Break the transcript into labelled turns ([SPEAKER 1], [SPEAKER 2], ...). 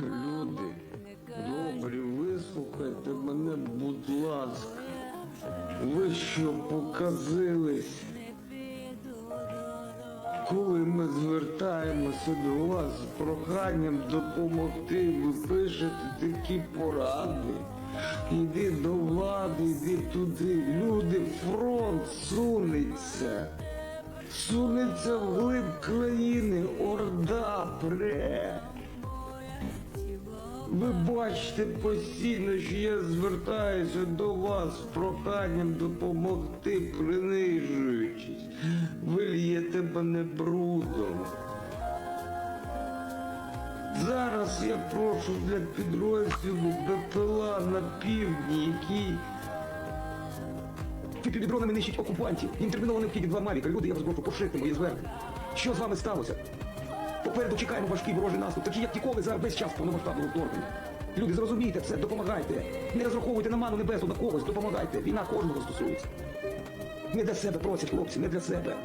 [SPEAKER 1] Люди, добрі, вислухайте мене, будь ласка. Ви що показились? Коли ми звертаємося до вас з проханням допомогти, ви пишете такі поради. Іди до влади, йди туди. Люди, фронт сунеться. Сунеться вглиб країни, орда пре. Ви бачите постійно, що я звертаюся до вас з проханням допомогти, принижуючись. Ви л'єте мене брудом. Зараз я прошу для підрозділу БПЛА на півдні, який
[SPEAKER 2] Півдронами нищить окупантів. Їм терміново необхідні два мавіка. Люди, я вас прошу, поширте мої звернення. Що з вами сталося? Попереду чекаємо важкий ворожий наступ, такі як ніколи зараз весь час повномасштабного вторгнення. Люди, зрозумійте це, допомагайте. Не розраховуйте на ману небесу на когось, допомагайте. Війна кожного стосується. Не для себе просять хлопці, не для себе.